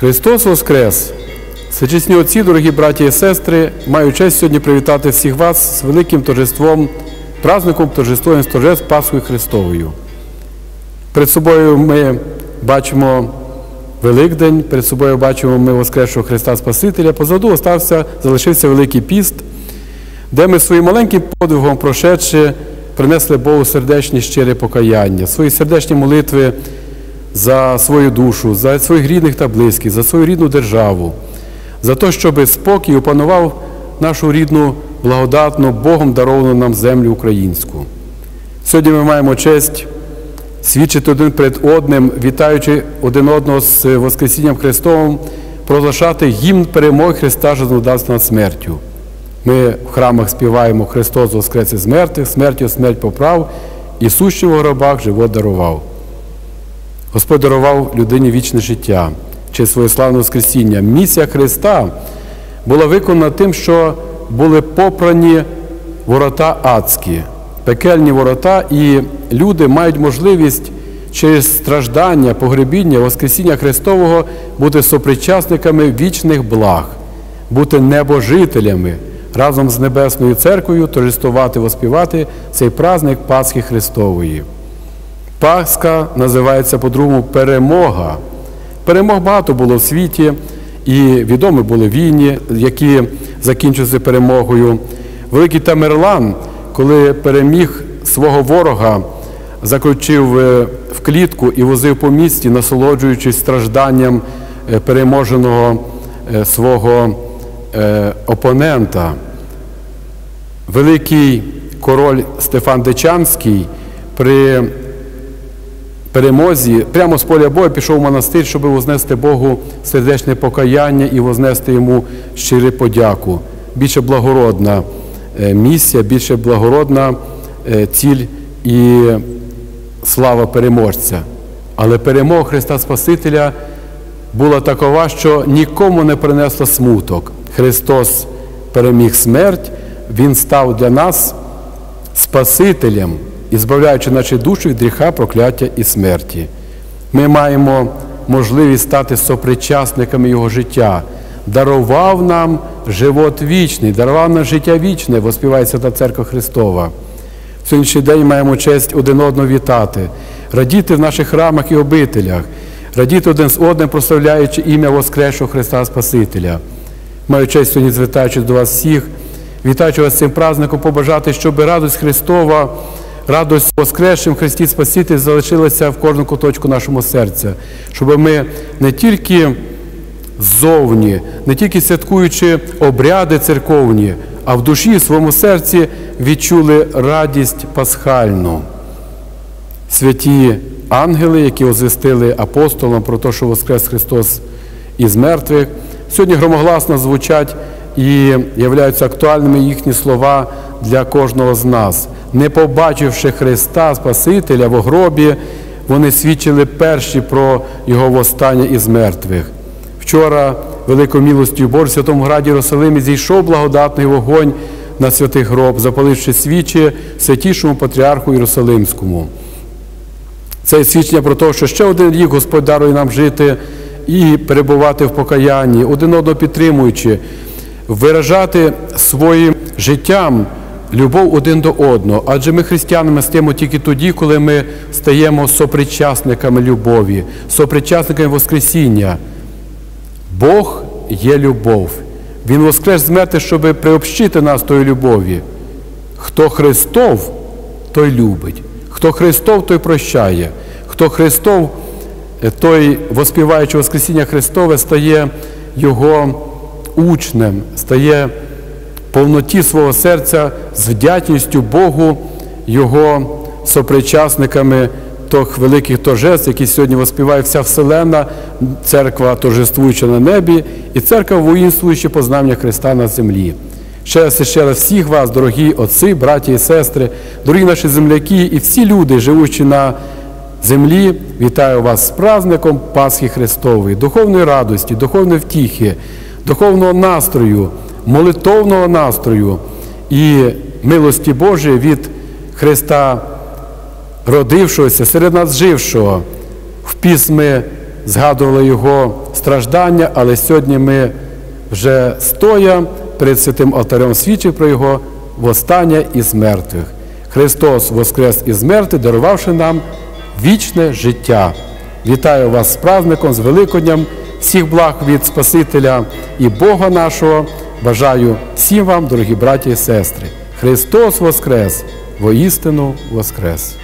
Христос Воскрес! Всечесні отці, дорогі браті і сестри, маю честь сьогодні привітати всіх вас з великим торжеством, праздником торжеством торжеств Пасхою Христовою. Перед собою ми бачимо Великдень, перед собою бачимо ми Воскресшого Христа Спасителя. Позаду остався, залишився Великий піст, де ми своїм маленьким подвигом прошедши, принесли Богу сердечні щире покаяння, свої сердечні молитви за свою душу, за своїх рідних та близьких, за свою рідну державу, за те, щоб спокій опанував нашу рідну, благодатну, Богом даровану нам землю українську. Сьогодні ми маємо честь свідчити один перед одним, вітаючи один одного з Воскресінням Христовим, проголошати гімн перемоги Христа життєдавства над смертю. Ми в храмах співаємо Христос воскрес із мертвих, смертю смерть поправ, і сущий в гробах живот дарував. Господь дарував людині вічне життя через своє славне Воскресіння. Місія Христа була виконана тим, що були попрані ворота адські, пекельні ворота, і люди мають можливість через страждання, погребіння, Воскресіння Христового бути сопричасниками вічних благ, бути небожителями, разом з Небесною Церквою торжествувати, воспівати цей праздник Пасхи Христової. Пасха називається по-другому перемога. Перемог багато було в світі, і відомі були війни, які закінчилися перемогою. Великий Тамерлан, коли переміг свого ворога, заключив в клітку і возив по місті, насолоджуючись стражданням переможеного свого опонента. Великий король Стефан Дечанський при перемозі прямо з поля бою пішов в монастир, щоб вознести Богу сердечне покаяння і вознести йому щиру подяку. Більше благородна місія, більше благородна ціль і слава переможця. Але перемога Христа Спасителя була такова, що нікому не принесла смуток. Христос переміг смерть, Він став для нас Спасителем і збавляючи наші душі від гріха, прокляття і смерті. Ми маємо можливість стати сопричасниками Його життя. Дарував нам живот вічний, дарував нам життя вічне, воспіває Свята Церква Христова. В сьогоднішній день маємо честь один одного вітати, радіти в наших храмах і обителях, радіти один з одним, прославляючи ім'я Воскресшого Христа Спасителя. Маю честь сьогодні, звертаючись до вас всіх, вітаючи вас цим праздником, побажати, щоб радость Христова радость Воскресшим Христі Спаситель залишилася в кожному куточку нашого серця, щоб ми не тільки ззовні, не тільки святкуючи обряди церковні, а в душі, в своєму серці відчули радість пасхальну. Святі ангели, які озвістили апостолам про те, що Воскрес Христос із мертвих, сьогодні громогласно звучать і являються актуальними їхні слова для кожного з нас. Не побачивши Христа Спасителя в гробі, вони свідчили перші про Його восстання із мертвих. Вчора, великою милостю Божою, в Святому Граді Єрусалимі зійшов благодатний вогонь на святий гроб, запаливши свічі святішому патріарху Єрусалимському. Це свідчення про те, що ще один рік Господь дарує нам жити і перебувати в покаянні, один одного підтримуючи, виражати своїм життям любов один до одного. Адже ми християнами стаємо тільки тоді, коли ми стаємо сопричасниками любові, сопричасниками Воскресіння. Бог є любов. Він воскрес з мертвих, щоб приобщити нас тої любові. Хто Христов, той любить. Хто Христов, той прощає. Хто Христов, той, воспіваючи Воскресіння Христове, стає Його учнем, стає повноті свого серця з вдячністю Богу, Його сопричасниками тих великих торжеств, які сьогодні воспіває вся Вселена, церква торжествуюча на небі, і церква воїнствуюча познання Христа на землі. Ще раз і ще раз всіх вас, дорогі отці, браті і сестри, дорогі наші земляки і всі люди, живучи на землі, вітаю вас з праздником Пасхи Христової, духовної радості, духовної втіхи, духовного настрою молитовного настрою і милості Божої від Христа, родившогося, серед нас жившого, в письми згадували Його страждання, але сьогодні ми вже стоя перед святим алтарем свідчив про Його восстання із мертвих. Христос воскрес із мертвих, дарувавши нам вічне життя. Вітаю вас з праздником, з Великодням, всіх благ від Спасителя і Бога нашого. Бажаю всім вам, дорогі браті і сестри. Христос Воскрес! Воістину Воскрес!